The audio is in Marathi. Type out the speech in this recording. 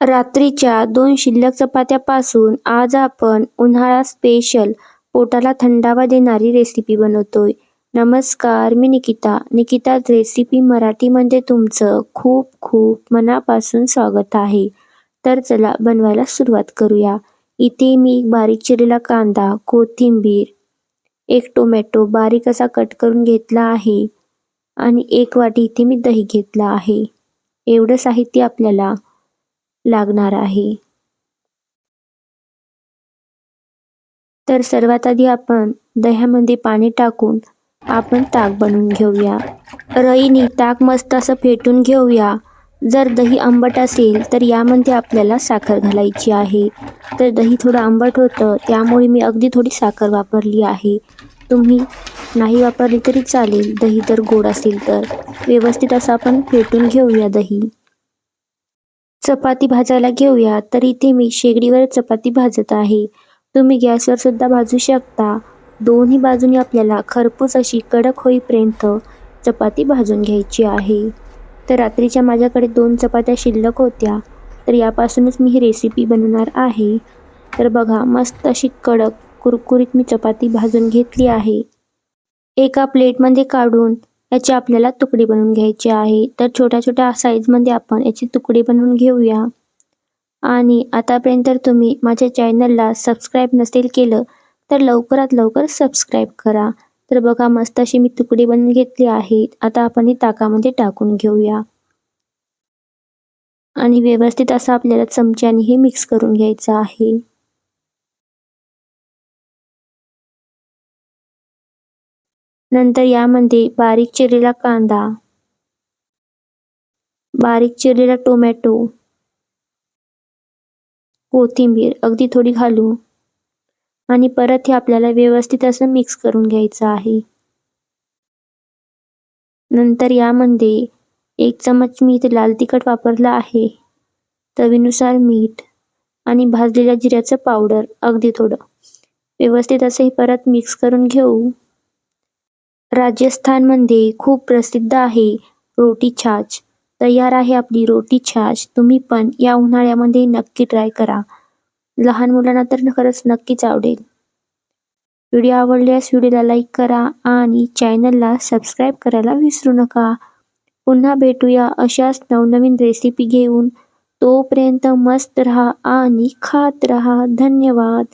रात्रीच्या दोन शिल्लक चपात्यापासून आज आपण उन्हाळा स्पेशल पोटाला थंडावा देणारी रेसिपी बनवतोय. नमस्कार मी निकिता. निकिता रेसिपी मराठीमध्ये म्हणजे तुमचं खूप खूप मनापासून स्वागत आहे. तर चला बनवायला सुरुवात करूया. इथे मी बारीक चिरलेला कांदा, कोथिंबीर, एक टोमॅटो बारीक असा कट करून घेतला आहे आणि एक वाटी इथे मी दही घेतला आहे. एवढं साहित्य आपल्याला लागणार आहे. तर सर्वात आधी आपण दह्यामध्ये पाणी टाकून आपण ताक बनवून घेऊया. रईनी ताक मस्त असं फेटून घेऊया. जर दही आंबट असेल तर यामध्ये आपल्याला साखर घालायची आहे. तर दही थोडं आंबट होतं त्यामुळे मी अगदी थोडी साखर वापरली आहे. तुम्ही नाही वापरली तरी चालेल दही तर गोड असेल तर. व्यवस्थित असं आपण फेटून घेऊया दही. चपाती भाजायला घेऊया तर इथे मी शेगडीवर चपाती भाजत आहे. तुम्ही गॅसवर सुद्धा भाजू शकता. दोन्ही बाजूनी आपल्याला खरपूस अशी कडक होईपर्यंत चपाती भाजून घ्यायची आहे. तर रात्रीच्या माझ्याकडे दोन चपात्या शिल्लक होत्या तर यापासूनच मी ही रेसिपी बनवणार आहे. तर बघा मस्त अशी कडक कुरकुरीत मी चपाती भाजून घेतली आहे. एका प्लेटमध्ये काढून याचे आपल्याला तुकडे बनवून घ्यायचे आहे. तर छोट्या छोट्या साईजमध्ये आपण याचे तुकडे बनवून घेऊया. आणि आतापर्यंत तुम्ही माझ्या चॅनलला सबस्क्राईब नसेल केलं तर लवकरात लवकर सबस्क्राईब करा. तर बघा मस्त अशी मी तुकडे बनवून घेतली आहे आता आपण हे ताकामध्ये टाकून घेऊया. आणि व्यवस्थित असं आपल्याला चमच्याने हे मिक्स करून घ्यायचं आहे. नंतर यामध्ये बारीक चिरलेला कांदा बारीक चिरलेला टोमॅटो कोथिंबीर अगदी थोडी घालू आणि परत हे आपल्याला व्यवस्थित असं मिक्स करून घ्यायचं आहे. नंतर यामध्ये एक चमच मी इथे लाल तिखट वापरलं आहे. चवीनुसार मीठ आणि भाजलेल्या जिऱ्याचं पावडर अगदी थोडं. व्यवस्थित असं हे परत मिक्स करून घेऊ. राजस्थानमध्ये खूप प्रसिद्ध आहे रोटी छाछ. तयार आहे आपली रोटी छाछ. तुम्ही पण या उन्हाळ्यामध्ये नक्की ट्राय करा. लहान मुलांना तर खरंच नक्कीच आवडेल. व्हिडिओ आवडल्यास व्हिडिओला लाईक करा आणि चॅनलला सबस्क्राईब करायला विसरू नका. पुन्हा भेटूया अशाच नवनवीन रेसिपी घेऊन. तोपर्यंत मस्त रहा आणि खात रहा. धन्यवाद.